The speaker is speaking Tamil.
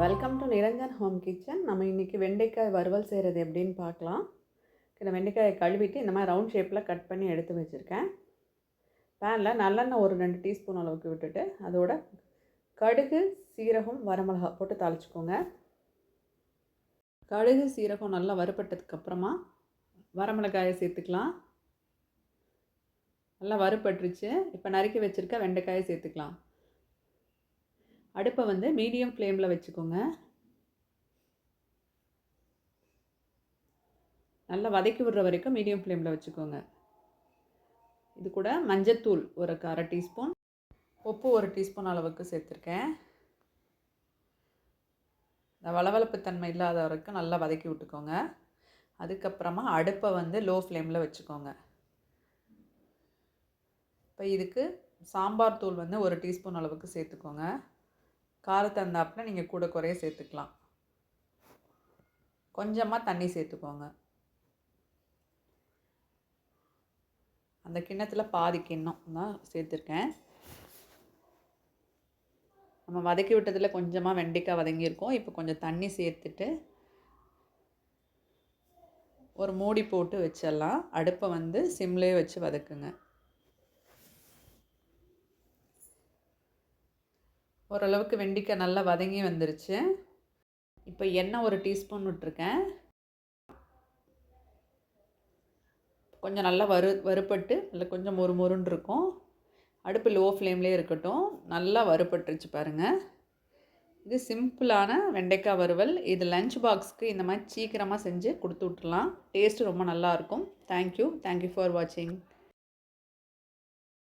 Welcome to Niranjan home kitchen நம்ம இன்றைக்கி வெண்டைக்காய் வறுவல் செய்கிறது எப்படின்னு பார்க்கலாம். இந்த வெண்டைக்காயை கழுவிட்டு இந்த மாதிரி ரவுண்ட் ஷேப்பில் கட் பண்ணி எடுத்து வச்சுருக்கேன். பேனில் நல்லெண்ணெய் ஒரு ரெண்டு டீஸ்பூன் அளவுக்கு விட்டுட்டு அதோட கடுகு சீரகம் வரமிளகா போட்டு தாளிச்சுக்கோங்க. கடுகு சீரகம் நல்லா வறுபட்டதுக்கப்புறமா வரமிளகாயை சேர்த்துக்கலாம். நல்லா வறுபட்டுருச்சு. இப்போ நறுக்கி வச்சுருக்க வெண்டைக்காயை சேர்த்துக்கலாம். அடுப்பை வந்து மீடியம் ஃப்ளேமில் வச்சுக்கோங்க. நல்லா வதக்கி விடுற வரைக்கும் மீடியம் ஃப்ளேமில் வச்சுக்கோங்க. இது கூட மஞ்சத்தூள் ஒரு அரை டீஸ்பூன் உப்பு ஒரு டீஸ்பூன் அளவுக்கு சேர்த்துருக்கேன். இந்த வளவளப்பு தன்மை இல்லாத வரைக்கும் நல்லா வதக்கி விட்டுக்கோங்க. அதுக்கப்புறமா அடுப்பை வந்து லோ ஃப்ளேமில் வச்சுக்கோங்க. இப்போ இதுக்கு சாம்பார் தூள் வந்து ஒரு டீஸ்பூன் அளவுக்கு சேர்த்துக்கோங்க. காரத்தை இருந்தாப்புல நீங்கள் கூட குறைய சேர்த்துக்கலாம். கொஞ்சமாக தண்ணி சேர்த்துக்கோங்க. அந்த கிண்ணத்தில் பாதி கிண்ணம் தான் சேர்த்துருக்கேன். நம்ம வதக்கி விட்டதில் கொஞ்சமாக வெண்டைக்காய் வதங்கியிருக்கோம். இப்போ கொஞ்சம் தண்ணி சேர்த்துட்டு ஒரு மூடி போட்டு வச்சிடலாம். அடுப்பை வந்து சிம்லேயே வச்சு வதக்குங்க. ஓரளவுக்கு வெண்டிக்காய் நல்லா வதங்கி வந்துருச்சு. இப்போ எண்ணெய் ஒரு டீஸ்பூன் விட்டுருக்கேன். கொஞ்சம் நல்லா வறு வறுப்பட்டு இல்லை கொஞ்சம் மொறு மொறுன்னு இருக்கும். அடுப்பு லோ ஃப்ளேம்லேயே இருக்கட்டும். நல்லா வறுபட்டுருச்சு பாருங்கள் இது சிம்பிளான வெண்டைக்காய் வறுவல். இது லஞ்ச் பாக்ஸ்க்கு இந்த மாதிரி சீக்கிரமாக செஞ்சு கொடுத்து விட்றலாம் டேஸ்ட்டு ரொம்ப நல்லாயிருக்கும் தேங்க்யூ தேங்க்யூ ஃபார் வாட்சிங்